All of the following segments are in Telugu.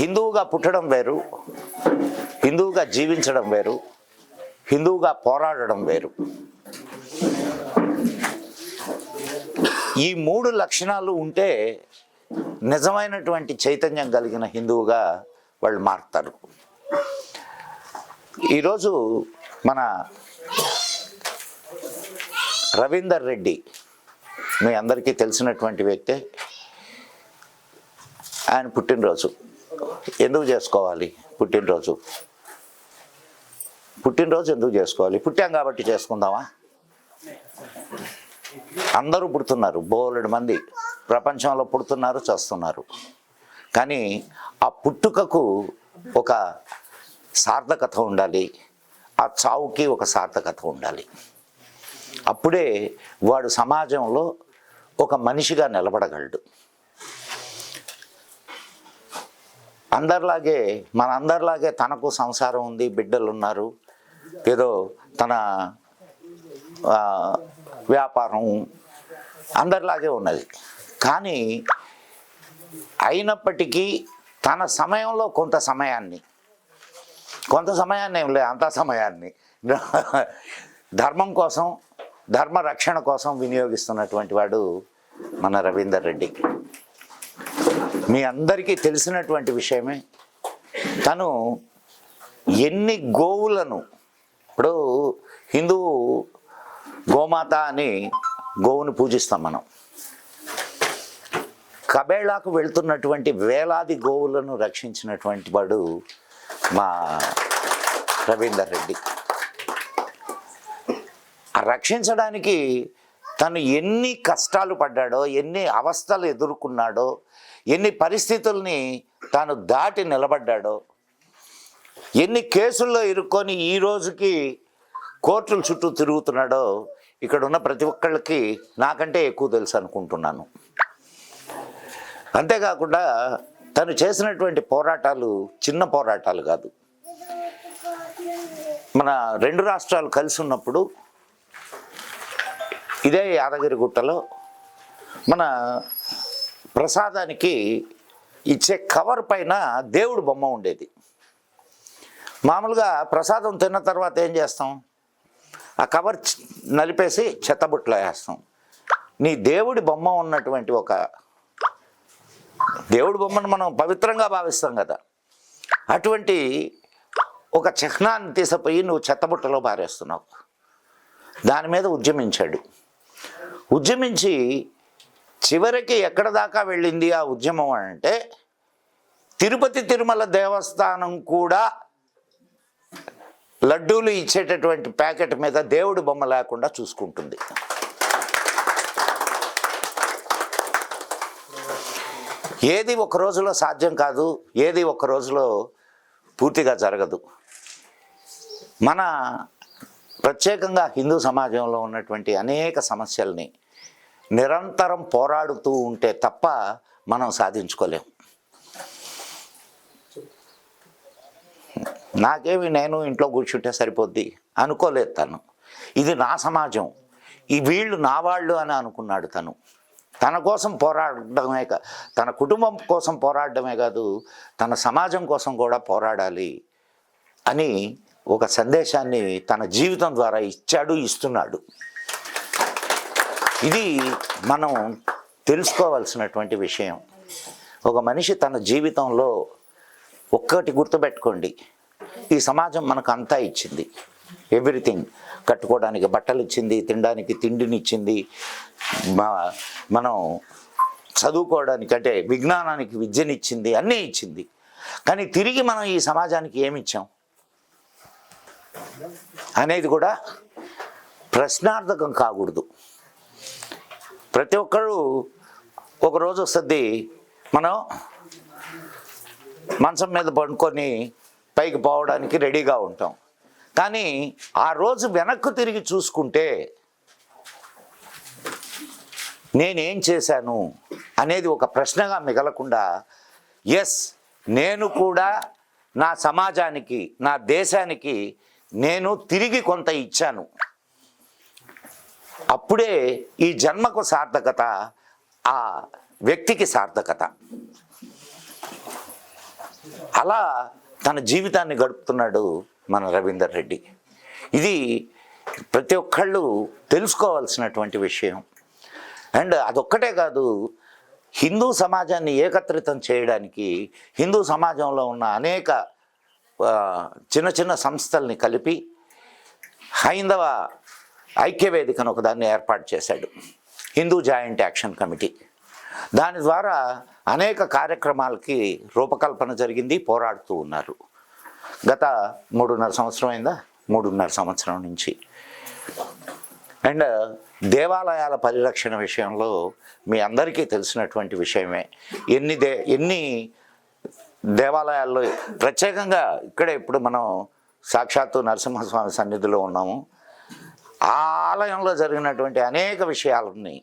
హిందువుగా పుట్టడం వేరు హిందువుగా జీవించడం వేరు హిందువుగా పోరాడడం వేరు. ఈ మూడు లక్షణాలు ఉంటే నిజమైనటువంటి చైతన్యం కలిగిన హిందువుగా వాళ్ళు మారుతారు. ఈరోజు మన రవీందర్ రెడ్డి మీ అందరికీ తెలిసినటువంటి వ్యక్తే ఆయన పుట్టినరోజు. ఎందుకు చేసుకోవాలి? పుట్టినరోజు. పుట్టినరోజు ఎందుకు చేసుకోవాలి? పుట్టాం కాబట్టి చేసుకుందామా? అందరూ పుడుతున్నారు బోలెడు మంది. ప్రపంచంలో పుడుతున్నారు చేస్తున్నారు. కానీ ఆ పుట్టుకకు ఒక సార్థకత ఉండాలి. ఆ చావుకి ఒక సార్థకత ఉండాలి. అప్పుడే వాడు సమాజంలో ఒక మనిషిగా నిలబడగలడు. అందరిలాగే మన అందరిలాగే తనకు సంసారం ఉంది బిడ్డలు ఉన్నారు ఏదో తన వ్యాపారం అందరిలాగే ఉన్నది. కానీ అయినప్పటికీ తన సమయంలో కొంత సమయాన్ని కొంత సమయాన్ని ఏం లేదు అంత సమయాన్ని ధర్మం కోసం ధర్మ రక్షణ కోసం వినియోగిస్తున్నటువంటి వాడు మన రవీందర్ రెడ్డి. మీ అందరికీ తెలిసినటువంటి విషయమే. తను ఎన్ని గోవులను ఇప్పుడు హిందువు గోమాత అని గోవును పూజిస్తాం మనం. కబేళాకు వెళ్తున్నటువంటి వేలాది గోవులను రక్షించినటువంటి వాడు మా రవీందర్ రెడ్డి. రక్షించడానికి తను ఎన్ని కష్టాలు పడ్డాడో ఎన్ని అవస్థలు ఎదుర్కొన్నాడో ఎన్ని పరిస్థితుల్ని తాను దాటి నిలబడ్డాడో ఎన్ని కేసుల్లో ఇరుక్కొని ఈ రోజుకి కోర్టుల చుట్టూ తిరుగుతున్నాడో ఇక్కడ ఉన్న ప్రతి ఒక్కళ్ళకి నాకంటే ఎక్కువ తెలుసు అనుకుంటున్నాను. అంతేకాకుండా తను చేసినటువంటి పోరాటాలు చిన్న పోరాటాలు కాదు. మన రెండు రాష్ట్రాలు కలిసి ఉన్నప్పుడు ఇదే యాదగిరిగుట్టలో మన ప్రసాదానికి ఇచ్చే కవర్ పైన దేవుడు బొమ్మ ఉండేది. మామూలుగా ప్రసాదం తిన్న తర్వాత ఏం చేస్తాం? ఆ కవర్ నలిపేసి చెత్తబుట్టలో వేస్తాం. నీ దేవుడి బొమ్మ ఉన్నటువంటి ఒక దేవుడి బొమ్మను మనం పవిత్రంగా భావిస్తాం కదా. అటువంటి ఒక చిహ్నాన్ని తీసిపోయి నువ్వు చెత్తబుట్టలో పారేస్తున్నావు. దాని మీద ఉద్యమించాడు. ఉద్యమించి చివరికి ఎక్కడ దాకా వెళ్ళింది ఆ ఉద్యమం అంటే తిరుపతి తిరుమల దేవస్థానం కూడా లడ్డూలు ఇచ్చేటటువంటి ప్యాకెట్ మీద దేవుడి బొమ్మ లేకుండా చూసుకుంటుంది. ఏది ఒక రోజులో సాధ్యం కాదు ఏది ఒక రోజులో పూర్తిగా జరగదు. మన ప్రత్యేకంగా హిందూ సమాజంలో ఉన్నటువంటి అనేక సమస్యల్ని నిరంతరం పోరాడుతూ ఉంటే తప్ప మనం సాధించుకోలేం. నాకేమి నేను ఇంట్లో కూర్చుంటే సరిపోద్ది? అనుకోలేదు తను. ఇది నా సమాజం. ఈ వీళ్ళు నా వాళ్ళు అని అనుకున్నాడు తను. తన కోసం పోరాడడమే కా తన కుటుంబం కోసం పోరాడడమే కాదు తన సమాజం కోసం కూడా పోరాడాలి అని ఒక సందేశాన్ని తన జీవితం ద్వారా ఇచ్చాడు ఇస్తున్నాడు. ఇది మనం తెలుసుకోవాల్సినటువంటి విషయం. ఒక మనిషి తన జీవితంలో ఒక్కటి గుర్తుపెట్టుకోండి. ఈ సమాజం మనకు అంతా ఇచ్చింది. ఎవ్రీథింగ్. కట్టుకోవడానికి బట్టలు ఇచ్చింది తినడానికి తిండిని ఇచ్చింది మా- మనం చదువుకోవడానికి అంటే విజ్ఞానానికి విద్యనిచ్చింది అన్నీ ఇచ్చింది. కానీ తిరిగి మనం ఈ సమాజానికి ఏమి ఇచ్చాం? అనేది కూడా ప్రశ్నార్థకం కాకూడదు. ప్రతి ఒక్కరు ఒకరోజు వస్తుంది మనం మంచం మీద పడుకొని పైకి పోవడానికి రెడీగా ఉంటాం. కానీ ఆ రోజు వెనక్కు తిరిగి చూసుకుంటే నేనేం చేశాను అనేది ఒక ప్రశ్నగా మిగలకుండా ఎస్ నేను కూడా నా సమాజానికి నా దేశానికి నేను తిరిగి కొంత ఇచ్చాను. అప్పుడే ఈ జన్మకు సార్థకత ఆ వ్యక్తికి సార్థకత. అలా తన జీవితాన్ని గడుపుతున్నాడు మన రవీందర్ రెడ్డి. ఇది ప్రతి ఒక్కళ్ళు తెలుసుకోవాల్సినటువంటి విషయం. అండ్ అదొక్కటే కాదు హిందూ సమాజాన్ని ఏకత్రితం చేయడానికి హిందూ సమాజంలో ఉన్న అనేక చిన్న చిన్న సంస్థల్ని కలిపి హైందవ ఐక్యవేదికను ఒకదాన్ని ఏర్పాటు చేశాడు. Hindu joint action committee. దాని ద్వారా అనేక కార్యక్రమాలకి రూపకల్పన జరిగింది పోరాడుతూ ఉన్నారు. గత మూడున్నర సంవత్సరం అయిందా? మూడున్నర సంవత్సరం నుంచి. అండ్ దేవాలయాల పరిరక్షణ విషయంలో మీ అందరికీ తెలిసినటువంటి విషయమే. ఎన్ని దే ఎన్ని దేవాలయాల్లో ప్రత్యేకంగా ఇక్కడే ఇప్పుడు మనం సాక్షాత్తు నరసింహస్వామి సన్నిధిలో ఉన్నాము. ఆ ఆలయంలో జరిగినటువంటి అనేక విషయాలని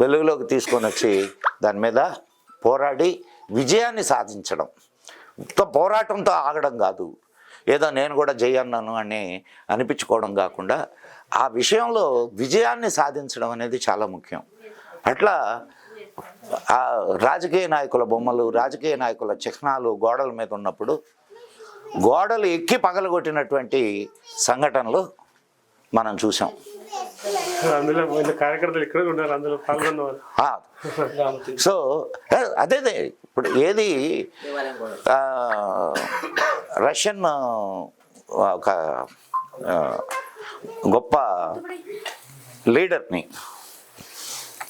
వెలుగులోకి తీసుకొని వచ్చి దాని మీద పోరాడి విజయాన్ని సాధించడం. పోరాటంతో ఆగడం కాదు. ఏదో నేను కూడా జయన్నాను అని అనిపించుకోవడం కాకుండా ఆ విషయంలో విజయాన్ని సాధించడం అనేది చాలా ముఖ్యం. అట్లా రాజకీయ నాయకుల బొమ్మలు రాజకీయ నాయకుల చిహ్నాలు గోడల మీద ఉన్నప్పుడు గోడలు ఎక్కి పగలగొట్టినటువంటి సంఘటనలు మనం చూసాం సో అదేదే ఇప్పుడు ఏది రష్యన్ ఒక గొప్ప లీడర్ని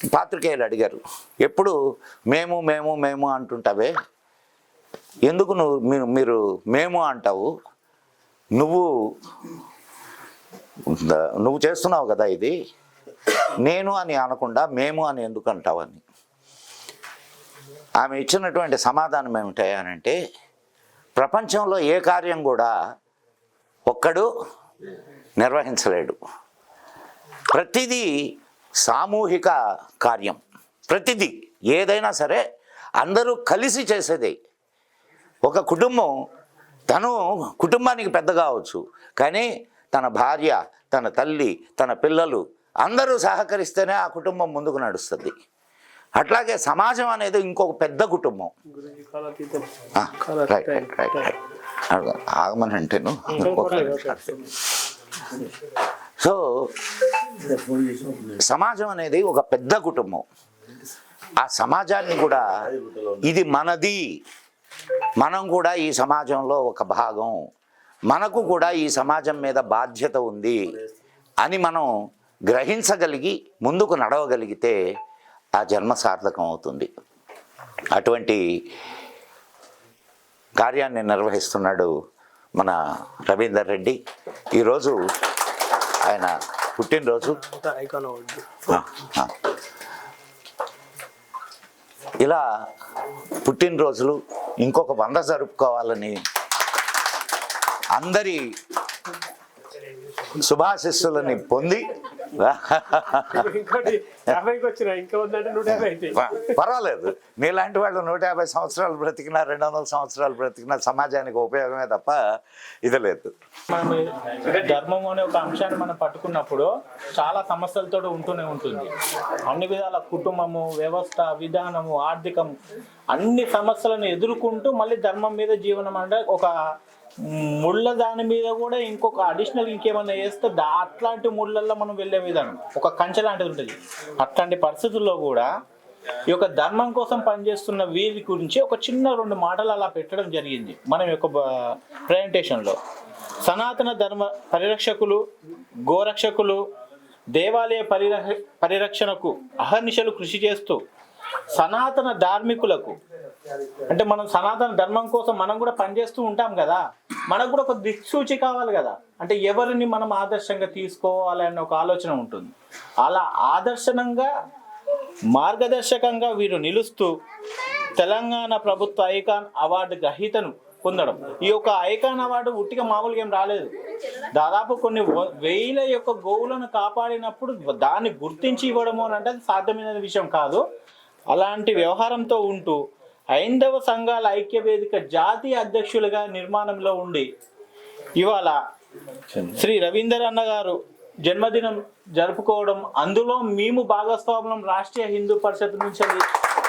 పాత్రికేయులు అడిగారు. ఎప్పుడు? మేము మేము మేము అంటుంటావే. ఎందుకు నువ్వు మీరు మీరు మేము అంటావు? నువ్వు నువ్వు చేస్తున్నావు కదా ఇది. నేను అని అనకుండా మేము అని ఎందుకు అంటావని ఆమె ఇచ్చినటువంటి సమాధానం ఏమిటి అని అంటే ప్రపంచంలో ఏ కార్యం కూడా ఒక్కడు నిర్వహించలేడు. ప్రతిదీ సామూహిక కార్యం ప్రతిదీ ఏదైనా సరే అందరూ కలిసి చేసేదే. ఒక కుటుంబం తను కుటుంబానికి పెద్ద కావచ్చు కానీ తన భార్య తన తల్లి తన పిల్లలు అందరూ సహకరిస్తేనే ఆ కుటుంబం ముందుకు నడుస్తుంది. అట్లాగే సమాజం అనేది ఇంకొక పెద్ద కుటుంబం. రైట్ రైట్ రైట్ ఆగమని అంటేను. సో సమాజం అనేది ఒక పెద్ద కుటుంబం. ఆ సమాజాన్ని కూడా ఇది మనది. మనం కూడా ఈ సమాజంలో ఒక భాగం. మనకు కూడా ఈ సమాజం మీద బాధ్యత ఉంది అని మనం గ్రహించగలిగి ముందుకు నడవగలిగితే ఆ జన్మ సార్థకం అవుతుంది. అటువంటి కార్యాన్ని నిర్వహిస్తున్నాడు మన రవీందర్ రెడ్డి. ఈరోజు ఆయన పుట్టినరోజు. ఇలా పుట్టినరోజులు ఇంకొక వంద జరుపుకోవాలని అందరి శుభాశిస్సులని పొంది పర్వాలేదు. నీలాంటి వాళ్ళు నూట యాభై సంవత్సరాలు బ్రతికినా రెండు వందల సంవత్సరాలు బ్రతికినా సమాజానికి ఉపయోగమే తప్ప ఇది లేదు. మనం ధర్మం అనే ఒక అంశాన్ని మనం పట్టుకున్నప్పుడు చాలా సమస్యలతో ఉంటూనే ఉంటుంది. అన్ని విధాల కుటుంబము వ్యవస్థ విధానము ఆర్థికం అన్ని సమస్యలను ఎదుర్కొంటూ మళ్ళీ ధర్మం మీద జీవనం అంటే ఒక ముళ్ళ దాని మీద కూడా ఇంకొక అడిషనల్ ఇంకేమన్నా వేస్తే దా అట్లాంటి ముళ్ళల్లో మనం వెళ్ళే విధానం. ఒక కంచె లాంటిది ఉంటుంది. అట్లాంటి పరిస్థితుల్లో కూడా ఈ యొక్క ధర్మం కోసం పనిచేస్తున్న వీరి గురించి ఒక చిన్న రెండు మాటలు అలా పెట్టడం జరిగింది. మనం యొక్క ప్రజెంటేషన్లో సనాతన ధర్మ పరిరక్షకులు గోరక్షకులు దేవాలయ పరిరక్ష పరిరక్షణకు అహర్నిశలు కృషి చేస్తూ సనాతన ధార్మికులకు. అంటే మనం సనాతన ధర్మం కోసం మనం కూడా పనిచేస్తూ ఉంటాం కదా. మనకు కూడా ఒక దిక్సూచి కావాలి కదా. అంటే ఎవరిని మనం ఆదర్శంగా తీసుకోవాలనే ఒక ఆలోచన ఉంటుంది. అలా ఆదర్శనంగా మార్గదర్శకంగా వీరు నిలుస్తూ తెలంగాణ ప్రభుత్వ ఐకాన్ అవార్డు గ్రహీతను పొందడం. ఈ యొక్క ఐకాన్ అవార్డు ఉట్టిగా మామూలుగా ఏం రాలేదు. దాదాపు కొన్ని వేల యొక్క గోవులను కాపాడినప్పుడు దాన్ని గుర్తించి ఇవ్వడము అని అంటే అది సాధ్యమైన విషయం కాదు. అలాంటి వ్యవహారంతో ఉంటూ హైందవ సంఘాల ఐక్య వేదిక జాతీయ అధ్యక్షులుగా నిర్మాణంలో ఉండి ఇవాళ శ్రీ రవీందర్ అన్న గారు జన్మదినం జరుపుకోవడం అందులో మేము భాగస్వామ్యం రాష్ట్రీయ హిందూ పరిషత్ నుంచి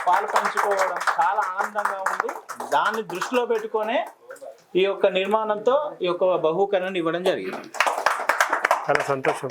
పాలు పంచుకోవడం చాలా ఆనందంగా ఉంది. దాన్ని దృష్టిలో పెట్టుకొనే ఈ యొక్క నిర్మాణంతో ఈ యొక్క బహుకరణ ఇవ్వడం జరిగింది. చాలా సంతోషం.